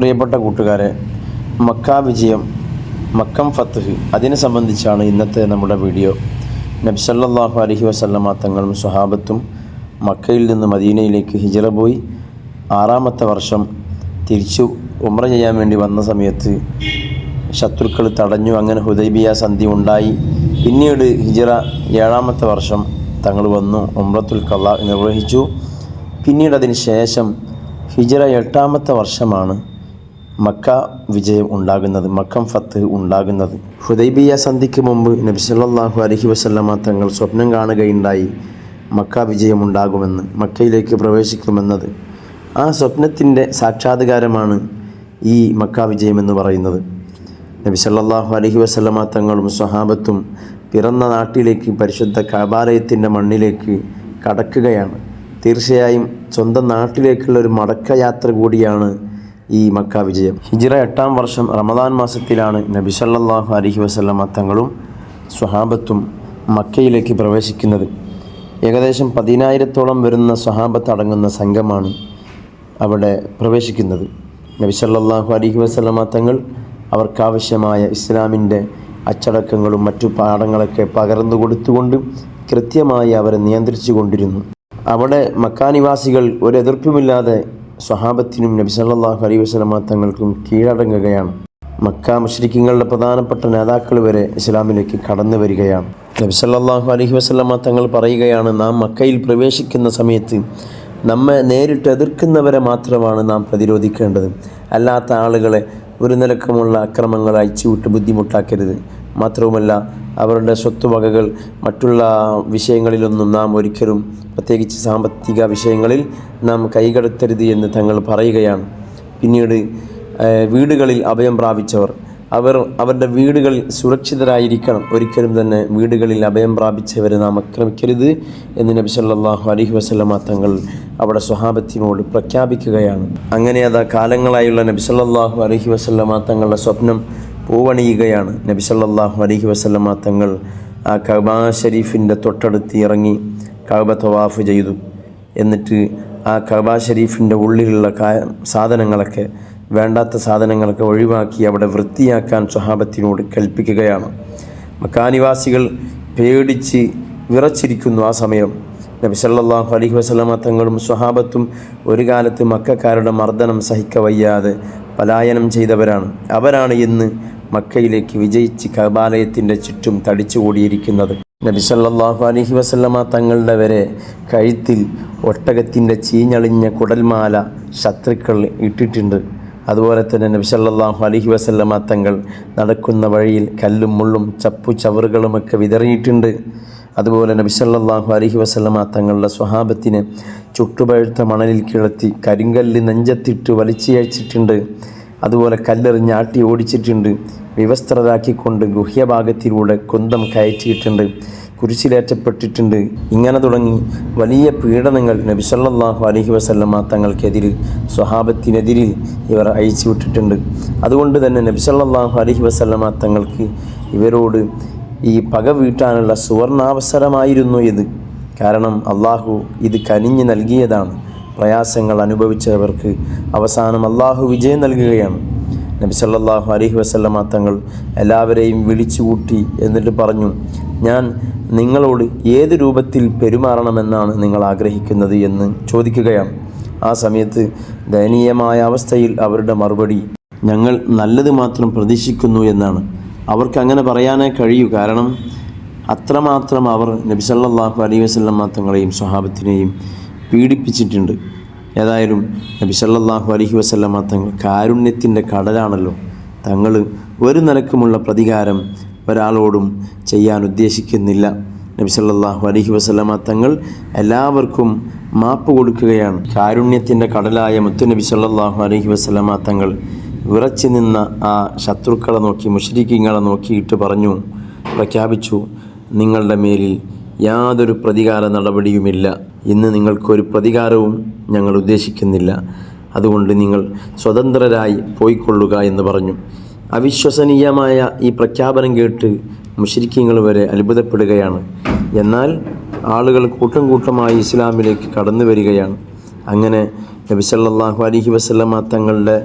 പ്രിയപ്പെട്ട കൂട്ടുകാരെ മക്ക വിജയം മക്കം ഫത്ത് അതിനെ സംബന്ധിച്ചാണ് ഇന്നത്തെ നമ്മുടെ വീഡിയോ. നബ്സല്ലാഹു അലഹി വസല്ലമ തങ്ങളും സ്വഹാബത്തും മക്കയിൽ നിന്ന് മദീനയിലേക്ക് ഹിജറ പോയി. ആറാമത്തെ വർഷം തിരിച്ചു ഉമ്ര ചെയ്യാൻ വേണ്ടി വന്ന സമയത്ത് ശത്രുക്കൾ തടഞ്ഞു. അങ്ങനെ ഹുദൈബിയ സന്ധി ഉണ്ടായി. പിന്നീട് ഹിജറ ഏഴാമത്തെ വർഷം തങ്ങൾ വന്നു ഉമ്രത്തുൽ കള്ള നിർവഹിച്ചു. പിന്നീട് അതിന് ശേഷം ഹിജറ എട്ടാമത്തെ വർഷമാണ് മക്ക വിജയം ഉണ്ടാകുന്നത് മക്കം ഫത്ത് ഉണ്ടാകുന്നത്. ഹുദൈബിയ സന്ധിക്ക് മുമ്പ് നബി സല്ലല്ലാഹു അലൈഹി വസല്ലമ തങ്ങൾ സ്വപ്നം കാണുകയുണ്ടായി മക്ക വിജയം ഉണ്ടാകുമെന്ന് മക്കയിലേക്ക് പ്രവേശിക്കുമെന്നത്. ആ സ്വപ്നത്തിന്റെ സാക്ഷാത്കാരമാണ് ഈ മക്ക വിജയമെന്ന് പറയുന്നത്. നബി സല്ലല്ലാഹു അലൈഹി വസല്ലമ തങ്ങളും സ്വഹാബത്തും പിറന്ന നാട്ടിലേക്ക് പരിശുദ്ധ കബാലയത്തിന്റെ മണ്ണിലേക്ക് കടക്കുകയാണ്. തീർച്ചയായും സ്വന്തം നാട്ടിലേക്കുള്ള ഒരു മടക്കയാത്ര കൂടിയാണ് ഈ മക്ക വിജയം. ഹിജിറ എട്ടാം വർഷം റമദാൻ മാസത്തിലാണ് നബി സല്ലാഹു അലഹി വസല്ലമ തങ്ങളും സ്വഹാബത്തും മക്കയിലേക്ക് പ്രവേശിക്കുന്നത്. ഏകദേശം പതിനായിരത്തോളം വരുന്ന സ്വഹാബത്ത് അടങ്ങുന്ന സംഘമാണ് അവിടെ പ്രവേശിക്കുന്നത്. നബി സല്ലാഹു അലഹി വസല്ലമ തങ്ങൾ അവർക്കാവശ്യമായ ഇസ്ലാമിന്റെ അച്ചടക്കങ്ങളും മറ്റു പാഠങ്ങളൊക്കെ പകർന്നു കൊടുത്തുകൊണ്ട് കൃത്യമായി അവരെ നിയന്ത്രിച്ചു കൊണ്ടിരുന്നു അവിടെ മക്കാനിവാസികൾ ഒരു എതിർപ്പുമില്ലാതെ സ്വഹാബത്തിനും നബി സല്ലല്ലാഹു അലൈഹി വസല്ലമ തങ്ങൾക്കും കീഴടങ്ങുകയാണ്. മക്ക മുഷ്രിക്കുകളുടെ പ്രധാനപ്പെട്ട നേതാക്കൾ വരെ ഇസ്ലാമിലേക്ക് കടന്നു വരികയാണ്. നബി സല്ലല്ലാഹു അലൈഹി വസല്ലമ തങ്ങൾ പറയുകയാണ് നാം മക്കയിൽ പ്രവേശിക്കുന്ന സമയത്ത് നമ്മെ നേരിട്ട് എതിർക്കുന്നവരെ മാത്രമാണ് നാം പ്രതിരോധിക്കേണ്ടത്. അല്ലാത്ത ആളുകളെ ഒരു നിലക്കുമുള്ള അക്രമങ്ങൾ അയച്ചുവിട്ട് ബുദ്ധിമുട്ടാക്കരുത്. മാത്രവുമല്ല അവരുടെ സ്വത്തുവകകൾ മറ്റുള്ള വിഷയങ്ങളിലൊന്നും നാം ഒരിക്കലും പ്രത്യേകിച്ച് സാമ്പത്തിക വിഷയങ്ങളിൽ നാം കൈകടത്തരുത് എന്ന് തങ്ങൾ പറയുകയാണ്. പിന്നീട് വീടുകളിൽ അഭയം പ്രാപിച്ചവർ. അവർ അവരുടെ വീടുകളിൽ സുരക്ഷിതരായിരിക്കണം. ഒരിക്കലും തന്നെ വീടുകളിൽ അഭയം പ്രാപിച്ചവരെ നാം ആക്രമിക്കരുത് എന്ന് നബി സല്ലല്ലാഹു അലൈഹി വസല്ലമ തങ്ങൾ അവിടെ സ്വഹാബത്തിനോട് പ്രഖ്യാപിക്കുകയാണ്. അങ്ങനെ അതാ കാലങ്ങളായുള്ള നബി സല്ലല്ലാഹു അലൈഹി വസല്ലമ തങ്ങളുടെ സ്വപ്നം പൂവണിയുകയാണ്. നബി സല്ലല്ലാഹു അലൈഹി വസല്ലമ തങ്ങൾ ആ കബാ ഷരീഫിന്റെ തൊട്ടടുത്ത് ഇറങ്ങി കബ തവാഫ് ചെയ്തു. എന്നിട്ട് ആ കബാ ഷരീഫിന്റെ ഉള്ളിലുള്ള സാധനങ്ങളൊക്കെ വേണ്ടാത്ത സാധനങ്ങളൊക്കെ ഒഴിവാക്കി അവിടെ വൃത്തിയാക്കാൻ സ്വഹാബത്തിനോട് കൽപ്പിക്കുകയാണ്. മക്കാനിവാസികൾ പേടിച്ച് വിറച്ചിരിക്കുന്നു ആ സമയം. നബി സല്ലല്ലാഹു അലൈഹി വസല്ലമ തങ്ങളും സ്വഹാബത്തും ഒരു കാലത്ത് മക്കാരുടെ മർദ്ദനം സഹിക്കവയ്യാതെ പലായനം ചെയ്തവരാണ്. അവരാണ് ഇന്ന് മക്കയിലേക്ക് വിജയിച്ച് കബാലയത്തിന്റെ ചുറ്റും തടിച്ചുകൂടിയിരിക്കുന്നത് നബി സല്ലല്ലാഹു അലൈഹി വസല്ലമ തങ്ങളുടെ വരെ കഴുത്തിൽ ഒട്ടകത്തിന്റെ ചീഞ്ഞളിഞ്ഞ കുടൽമാല ശത്രുക്കൾ ഇട്ടിട്ടുണ്ട്. അതുപോലെ തന്നെ നബി സല്ലല്ലാഹു അലൈഹി വസല്ലമ തങ്ങൾ നടക്കുന്ന വഴിയിൽ കല്ലും മുള്ളും ചപ്പു ചവറുകളുമൊക്കെ വിതറിയിട്ടുണ്ട്. അതുപോലെ നബി സല്ലല്ലാഹു അലൈഹി വസല്ലമ തങ്ങളുടെ സ്വഹാബത്തിനെ ചുട്ടുപഴുത്ത മണലിൽ കിളത്തി കരിങ്കല്ല് നെഞ്ചത്തിട്ട് വലിച്ചയച്ചിട്ടുണ്ട്. അതുപോലെ കല്ലെറിഞ്ഞ് ആട്ടി ഓടിച്ചിട്ടുണ്ട്. വിവസ്ത്രരാക്കിക്കൊണ്ട് ഗുഹ്യഭാഗത്തിലൂടെ കുന്തം കയറ്റിയിട്ടുണ്ട്. കുരിശിലേറ്റപ്പെട്ടിട്ടുണ്ട്. ഇങ്ങനെ തുടങ്ങി വലിയ പീഡനങ്ങൾ നബി സല്ലല്ലാഹു അലൈഹി വസല്ലമ തങ്ങൾക്കെതിരിൽ സ്വഹാബത്തിനെതിരിൽ ഇവർ അയച്ചു വിട്ടിട്ടുണ്ട്. അതുകൊണ്ട് തന്നെ നബി സല്ലല്ലാഹു അലൈഹി വസല്ലമ തങ്ങൾക്ക് ഇവരോട് ഈ പക വീട്ടാനുള്ള സുവർണാവസരമായിരുന്നു ഇത്. കാരണം അള്ളാഹു ഇത് കനിഞ്ഞ് നൽകിയതാണ്. പ്രയാസങ്ങൾ അനുഭവിച്ചവർക്ക് അവസാനം അള്ളാഹു വിജയം നൽകുകയാണ്. നബി സല്ലാഹു അലഹി വസല്ലമ തങ്ങൾ എല്ലാവരെയും വിളിച്ചുകൂട്ടി എന്നിട്ട് പറഞ്ഞു ഞാൻ നിങ്ങളോട് ഏത് രൂപത്തിൽ പെരുമാറണമെന്നാണ് നിങ്ങൾ ആഗ്രഹിക്കുന്നത്? എന്ന് ചോദിക്കുകയാണ്. ആ സമയത്ത് ദയനീയമായ അവസ്ഥയിൽ അവരുടെ മറുപടി ഞങ്ങൾ നല്ലത് മാത്രം പ്രതീക്ഷിക്കുന്നു എന്നാണ്. അവർക്ക് അങ്ങനെ പറയാനേ കഴിയൂ. കാരണം അത്രമാത്രം അവർ നബിസല്ലാഹു അലൈഹി വസല്ലമ തങ്ങളെയും സ്വഹാബത്തിനെയും പീഡിപ്പിച്ചിട്ടുണ്ട്. ഏതായാലും നബി സല്ലാഹു അലഹി വസ്ല്ലാം തങ്ങൾ കാരുണ്യത്തിന്റെ കടലാണല്ലോ. തങ്ങൾ ഒരു നിലക്കുമുള്ള പ്രതികാരം ഒരാളോടും ചെയ്യാൻ ഉദ്ദേശിക്കുന്നില്ല. നബി സല്ലാഹു അലഹി വസല്ലമ തങ്ങൾ എല്ലാവർക്കും മാപ്പ് കൊടുക്കുകയാണ്. കാരുണ്യത്തിന്റെ കടലായ മുത്തുനബി സല്ലാഹു അലഹി വസല്ലമ തങ്ങൾ വിറച്ചു നിന്ന ആ ശത്രുക്കളെ നോക്കി മുഷരിക്കിങ്ങളെ നോക്കിയിട്ട് പറഞ്ഞു പ്രഖ്യാപിച്ചു നിങ്ങളുടെ മേലിൽ യാതൊരു പ്രതികാര നടപടിയുമില്ല. ഇന്ന് നിങ്ങൾക്കൊരു പ്രതികാരവും ഞങ്ങൾ ഉദ്ദേശിക്കുന്നില്ല. അതുകൊണ്ട് നിങ്ങൾ സ്വതന്ത്രരായി പോയിക്കൊള്ളുക എന്ന് പറഞ്ഞു. അവിശ്വസനീയമായ ഈ പ്രഖ്യാപനം കേട്ട് മുഷരിക്കങ്ങൾ വരെ അത്ഭുതപ്പെടുകയാണ്. എന്നാൽ ആളുകൾ കൂട്ടം കൂട്ടമായി ഇസ്ലാമിലേക്ക് കടന്നു വരികയാണ്. അങ്ങനെ നബി അലഹി വസ്ലമ തങ്ങളുടെ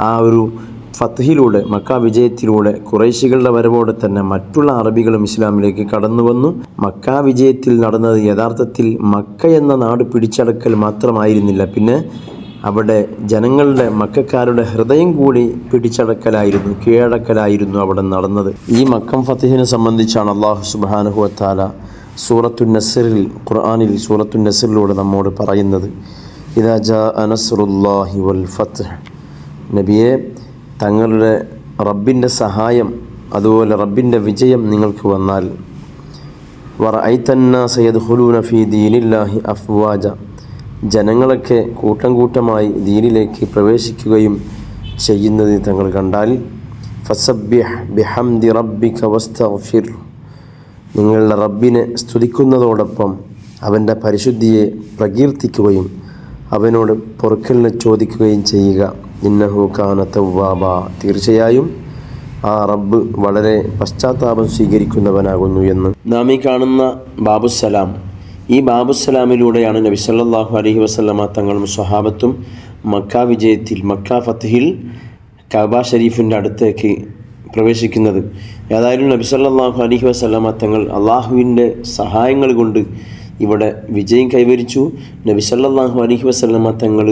ആ ഒരു ഫത്ഹിലൂടെ മക്ക വിജയത്തിലൂടെ കുറേശികളുടെ വരവോടെ തന്നെ മറ്റുള്ള അറബികളും ഇസ്ലാമിലേക്ക് കടന്നു വന്നു. മക്ക വിജയത്തിൽ നടന്നത് യഥാർത്ഥത്തിൽ മക്ക എന്ന നാട് പിടിച്ചടക്കൽ മാത്രമായിരുന്നില്ല. പിന്നെ അവിടെ ജനങ്ങളുടെ മക്കാരുടെ ഹൃദയം കൂടി പിടിച്ചടക്കലായിരുന്നു കീഴടക്കലായിരുന്നു അവിടെ നടന്നത്. ഈ മക്കം ഫത്തിഹിനെ സംബന്ധിച്ചാണ് അള്ളാഹു സുബാനുഹുവത്താല താല സൂറത്തു നസറിൽ ഖുർആാനിൽ സൂറത്തു നസറിലൂടെ നമ്മോട് പറയുന്നത്. ഇതാ ജാ അനസറുല്ലാഹി വൽ ഫത്ത് നബിയെ തങ്ങളുടെ റബ്ബിന്റെ സഹായം അതുപോലെ റബ്ബിന്റെ വിജയം നിങ്ങൾക്ക് വന്നാൽ. വറ ഐത്തന്ന സയ്യദ് ഹുലൂന ഫി ദീനില്ലാഹി അഫ്വാജ. ജനങ്ങളൊക്കെ കൂട്ടം കൂട്ടമായി ദീനിലേക്ക് പ്രവേശിക്കുകയും ചെയ്യുന്നത് തങ്ങൾ കണ്ടാൽ ഫസബ്യഹ് ബിഹംദി റബ്ബിക വസ്തഗ്ഫിർ. നിങ്ങളുടെ റബ്ബിനെ സ്തുതിക്കുന്നതോടൊപ്പം അവന്റെ പരിശുദ്ധിയെ പ്രകീർത്തിക്കുകയും അവനോട് പൊറുക്കലിനെ ചോദിക്കുകയും ചെയ്യുക. ഇന്നഹു കാന തവ്വാബ തീർച്ചയായും ആ റബ്ബ് വളരെ പശ്ചാത്താപം സ്വീകരിക്കുന്നവനാകുന്നു എന്ന് നാം ഈ കാണുന്ന ബാബുസലാം ഈ ബാബുസലാമിലൂടെയാണ് നബി സല്ലാഹു അലഹി വസല്ലമ തങ്ങളും സ്വഹാബത്തും മക്ക വിജയത്തിൽ മക്ക ഫത്തഹിൽ കബ ഷരീഫിന്റെ അടുത്തേക്ക് പ്രവേശിക്കുന്നത്. ഏതായാലും നബി സല്ലല്ലാഹു അലൈഹി വസല്ലമ തങ്ങൾ അള്ളാഹുവിന്റെ സഹായങ്ങൾ കൊണ്ട് ഇവിടെ വിജയം കൈവരിച്ചു. നബി സല്ലാഹു അലഹി വസല്ലമ തങ്ങൾ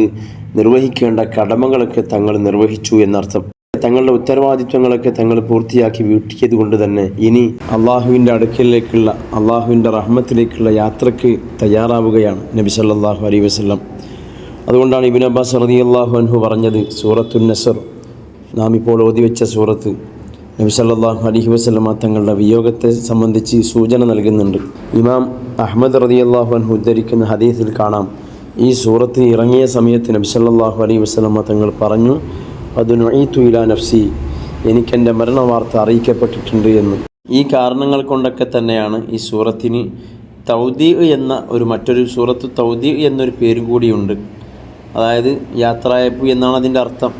നിർവഹിക്കേണ്ട കടമകളൊക്കെ തങ്ങൾ നിർവഹിച്ചു എന്നർത്ഥം. തങ്ങളുടെ ഉത്തരവാദിത്വങ്ങളൊക്കെ തങ്ങൾ പൂർത്തിയാക്കി വീട്ടിയത് കൊണ്ട് തന്നെ ഇനി അള്ളാഹുവിന്റെ അടുക്കലേക്കുള്ള അള്ളാഹുവിന്റെ റഹ്മത്തിലേക്കുള്ള യാത്രയ്ക്ക് തയ്യാറാവുകയാണ് നബി സല്ലാഹു അലൈഹി വസ്ലം അതുകൊണ്ടാണ് ഇബിൻ അബ്ബാസ് റതി അള്ളാഹു അൻഹു പറഞ്ഞത് സൂറത്തുൻ നസർ. നാം ഇപ്പോൾ ഓതിവെച്ച സൂറത്ത് നബി സല്ലല്ലാഹു അലൈഹി വസല്ലമ തങ്ങളുടെ വിയോഗത്തെ സംബന്ധിച്ച് സൂചന നൽകുന്നുണ്ട്. ഇമാം അഹമ്മദ് റതി അള്ളാഹു അൻഹു ഉദ്ധരിക്കുന്ന ഹദീസിൽ കാണാം. ഈ സൂറത്ത് ഇറങ്ങിയ സമയത്ത് നബി സല്ലല്ലാഹു അലൈഹി വസ്ലമ തങ്ങൾ പറഞ്ഞു അത് നൊയ്ത്തു ഇലാ നഫ്സി എനിക്കെന്റെ മരണ വാർത്ത അറിയിക്കപ്പെട്ടിട്ടുണ്ട് എന്ന്. ഈ കാരണങ്ങൾ കൊണ്ടൊക്കെ തന്നെയാണ് ഈ സൂറത്തിന് തൗദീ എന്ന ഒരു മറ്റൊരു സൂറത്ത് തൗദീ എന്നൊരു പേരും കൂടിയുണ്ട്. അതായത് യാത്രയപ്പ് എന്നാണ് അതിന്റെ അർത്ഥം.